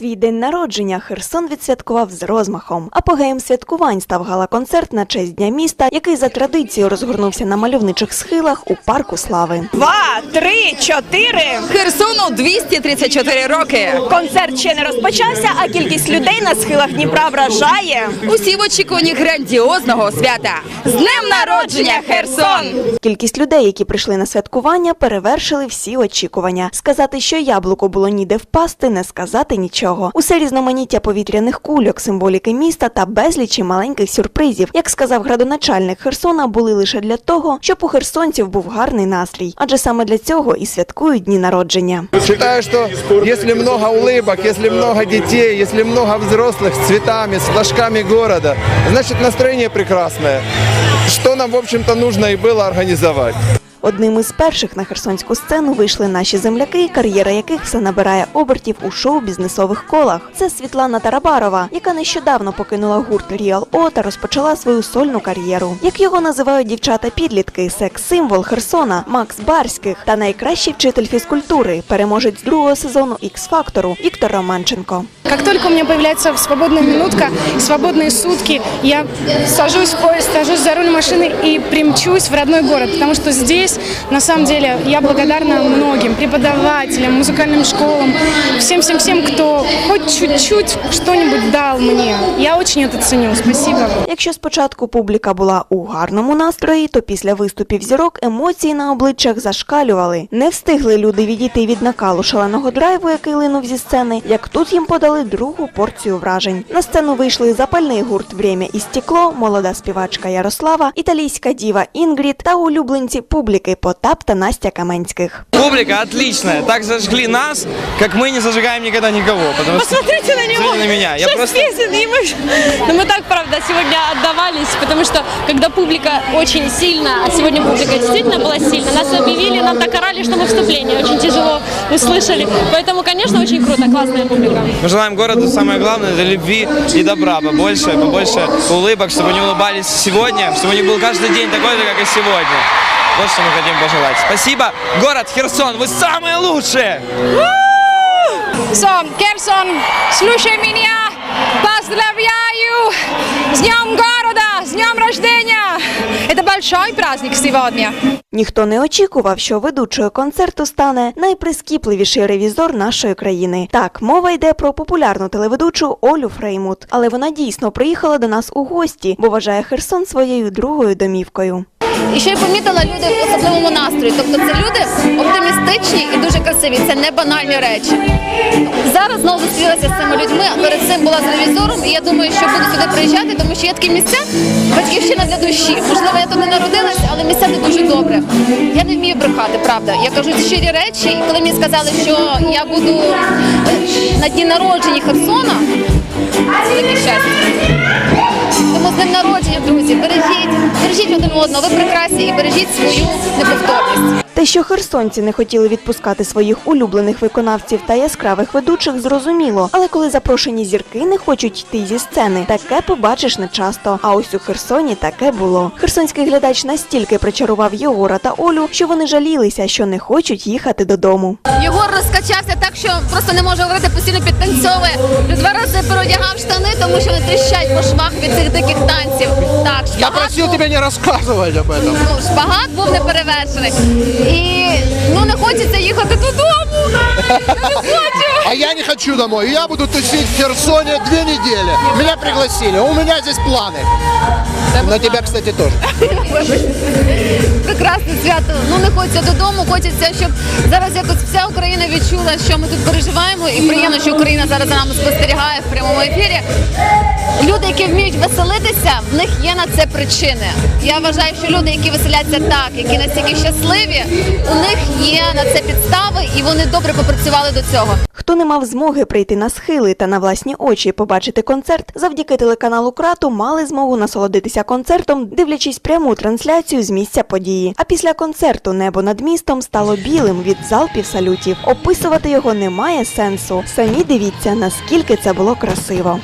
Свій день народження Херсон відсвяткував з розмахом. Апогеєм святкувань став гала-концерт на честь Дня міста, який за традицією розгорнувся на мальовничих схилах у парку слави. Два, три, чотири. Херсону 234 роки. Концерт ще не розпочався, а кількість людей на схилах Дніпра вражає. Усі в очікуванні грандіозного свята. З днем народження, Херсон! Кількість людей, які прийшли на святкування, перевершили всі очікування. Сказати, що яблуко було ніде впасти, не сказати нічого Усе різноманіття повітряних кульок, символіки міста та безлічі маленьких сюрпризів, як сказав градоначальник Херсона, були лише для того, щоб у херсонців був гарний настрій. Адже саме для цього і святкують дні народження. Считаю, что если много улыбок, если много детей, если много взрослых с цветами, с флажками города, значит настроение прекрасное. Что нам, в общем-то, нужно и было организовать. Одним із перших на херсонську сцену вийшли наші земляки, кар'єра яких все набирає обертів у шоу-бізнесових колах. Це Світлана Тарабарова, яка нещодавно покинула гурт Ріал О та розпочала свою сольну кар'єру. Як його називають дівчата-підлітки, секс-символ Херсона, Макс Барських та найкращий вчитель фізкультури, переможець другого сезону Ікс-фактору Віктор Романченко. Как только у меня появляется свободная минутка, свободные сутки, я сажусь в поезд, сажусь за руль машины и примчусь в родной город, потому что здесь, на самом деле, я благодарна многим преподавателям, музыкальным школам, всем-всем-всем, кто хоть чуть-чуть что-нибудь дал мне. Я очень это ценю. Спасибо. Якщо спочатку публіка була у гарному настрої, то після виступів зірок емоції на обличчях зашкалювали. Не встигли люди відійти від накалу шаленого драйву, який линув зі сцени, як тут їм подали другу порцію вражень. На сцену вийшли запальний гурт «Время і стекло, молода співачка Ярослава, італійська діва Інгрід та улюбленці публіки Потап та Настя Каменських. Публика отличная. Так зажгли нас, как мы не зажигаем никогда никого. Потому что... Посмотрите на него. Смотрите на меня. Я Шесть просто... песен, и мы... Но мы так, правда, сегодня отдавались, потому что когда публика очень сильно, а сегодня публика действительно была сильна, нас объявили, нам так орали, что мы вступление очень тяжело услышали. Поэтому, конечно, очень круто, классная публика. Мы желаем городу самое главное, это любви и добра. Побольше, побольше улыбок, чтобы они улыбались сегодня, чтобы них был каждый день такой же, как и сегодня. Вот что мы хотим пожелать. Спасибо, город Херсон, вы самые лучшие! So, Kerson, слушай меня, поздравляю с Днем города, с Днем рождения. Большой праздник сегодня. Ніхто не очікував, що ведучою концерту стане найприскіпливіший ревізор нашої країни. Так, мова йде про популярну телеведучу Олю Фреймут, але вона дійсно приїхала до нас у гості, бо вважає Херсон своєю другою домівкою. І що я помітила люди в особливому настрої. Тобто це люди оптимістичні і дуже красиві. Це не банальні речі. Зараз знову зустрілася з цими людьми. Перед цим була з ревізором, і я думаю, що буду сюди приїжджати, тому що є такі місця, батьківщина для душі. Можливо, я тут не народилася, але місця де дуже добре. Я не вмію брехати, правда. Я кажу щирі речі, і коли мені сказали, що я буду на дні народження Херсона, це таке щастя. Тому з днем народження, друзі, бережіть, один одного, ви прекрасні і бережіть свою неповторність. Те, що херсонці не хотіли відпускати своїх улюблених виконавців та яскравих ведучих, зрозуміло. Але коли запрошені зірки не хочуть йти зі сцени, таке побачиш не часто. А ось у Херсоні таке було. Херсонський глядач настільки причарував Єгора та Олю, що вони жалілися, що не хочуть їхати додому. Єгор розкачався так, що просто не може говорити, постійно підтанцьовує. Два рази переодягав штани, тому що вони тріщать по швах від цих диких танців. Так, Я шпагат просил був- тебя не рассказывать об этом. ну, шпагат був неперевершений. І ну не хочеться їхати додому. Не хочу. А я не хочу домой. Я буду тусить в Херсоне две недели. Меня пригласили. У меня здесь планы. На тебя, кстати, тоже. Прекрасне свято. Ну не хочеться додому. Хочеться, щоб зараз якось вся Україна відчула, що ми тут переживаємо, і приємно, що Україна зараз за нами спостерігає в прямому ефірі. Люди, які вміють веселитися, в них є на це причини. Я вважаю, що люди, які веселяться так, які настільки щасливі, у них є на це підстави, і вони добре попрацювали до цього. Хто не мав змоги прийти на схили та на власні очі побачити концерт, завдяки телеканалу Крату мали змогу насолодитися концертом, дивлячись пряму трансляцію з місця події. А після концерту небо над містом стало білим від залпів салютів. Описувати його немає сенсу. Самі дивіться, наскільки це було красиво.